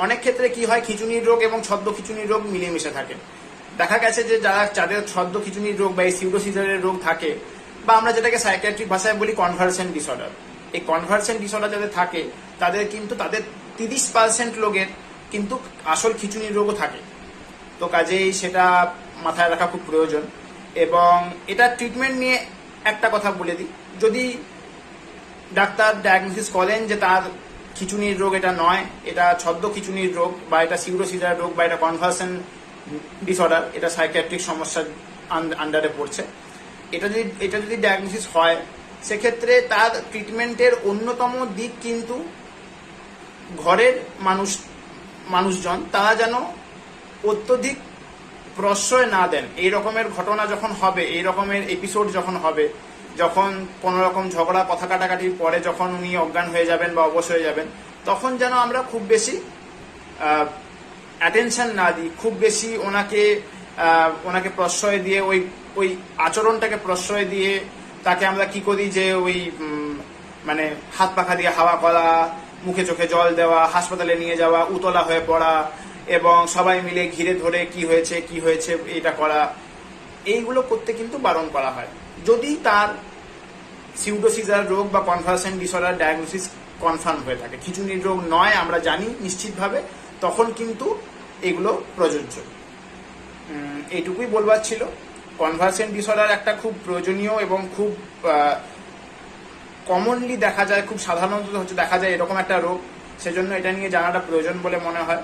অনেক ক্ষেত্রে কি হয় খিচুনির রোগ এবং ছদ্ম খিচুনির রোগ মিলেমিশে থাকে। দেখা গেছে যে যারা যাদের ছদ্ম খিচুনির রোগ বা এই সিউডোসিজারের রোগ থাকে বা আমরা যেটাকে সাইকিয়াট্রিক ভাষায় বলি কনভার্সন ডিসঅর্ডার এই কনভার্সন ডিসঅর্ডার যাদের থাকে, তাদের কিন্তু তাদের তিরিশ পার্সেন্ট লোকের কিন্তু আসল খিচুনির রোগও থাকে। তো কাজেই সেটা মাথায় রাখা খুব প্রয়োজন। এবং এটা ট্রিটমেন্ট নিয়ে একটা কথা বলে দিই। যদি ডাক্তার ডায়াগনোসিস করেন যে তার খিচুনির রোগ এটা নয়, এটা ছদ্ম খিচুনির রোগ বা এটা সিউরোসিজার রোগ বা এটা কনভার্সন ডিসঅর্ডার এটা সাইকিয়াট্রিক সমস্যার আন্ডারে পড়ছে। এটা যদি এটা যদি ডায়াগনোসিস হয়, সেক্ষেত্রে তার ট্রিটমেন্টের অন্যতম দিক কিন্তু ঘরের মানুষ, মানুষজন, তারা যেন অত্যধিক প্রশ্রয় না দেন। এই রকমের ঘটনা যখন হবে, এই রকমের এপিসোড যখন হবে যখন কোনো রকম ঝগড়া, কথা কাটাকাটির পরে যখন উনি অজ্ঞান হয়ে যাবেন বা অবশ হয়ে যাবেন, তখন যেন আমরা খুব বেশি অ্যাটেনশন না দিই, খুব বেশি ওনাকে ওনাকে প্রশ্রয় দিয়ে, ওই ওই আচরণটাকে প্রশ্রয় দিয়ে তাকে আমরা কি করি যে ওই মানে হাত পাখা দিয়ে হাওয়া করা, মুখে চোখে জল দেওয়া, হাসপাতালে নিয়ে যাওয়া, উতলা হয়ে পড়া এবং সবাই মিলে ঘিরে ধরে কি হয়েছে কি হয়েছে, এটা করা এইগুলো করতে কিন্তু বারণ করা হয়। যদি তার সিউডোসিজার রোগ বা কনভার্সন ডিসঅর্ডার ডায়াগনোসিস কনফার্ম হয়ে থাকে খিচুনির রোগ নয়, আমরা জানি নিশ্চিতভাবে, তখন কিন্তু এগুলো প্রযোজ্য। এইটুকুই বলবার ছিল। কনভার্সন ডিসঅর্ডার একটা খুব প্রয়োজনীয় এবং খুব কমনলি দেখা যায়, খুব সাধারণত হচ্ছে দেখা যায় এরকম একটা রোগ। সেজন্য এটা নিয়ে জানাটা প্রয়োজন বলে মনে হয়।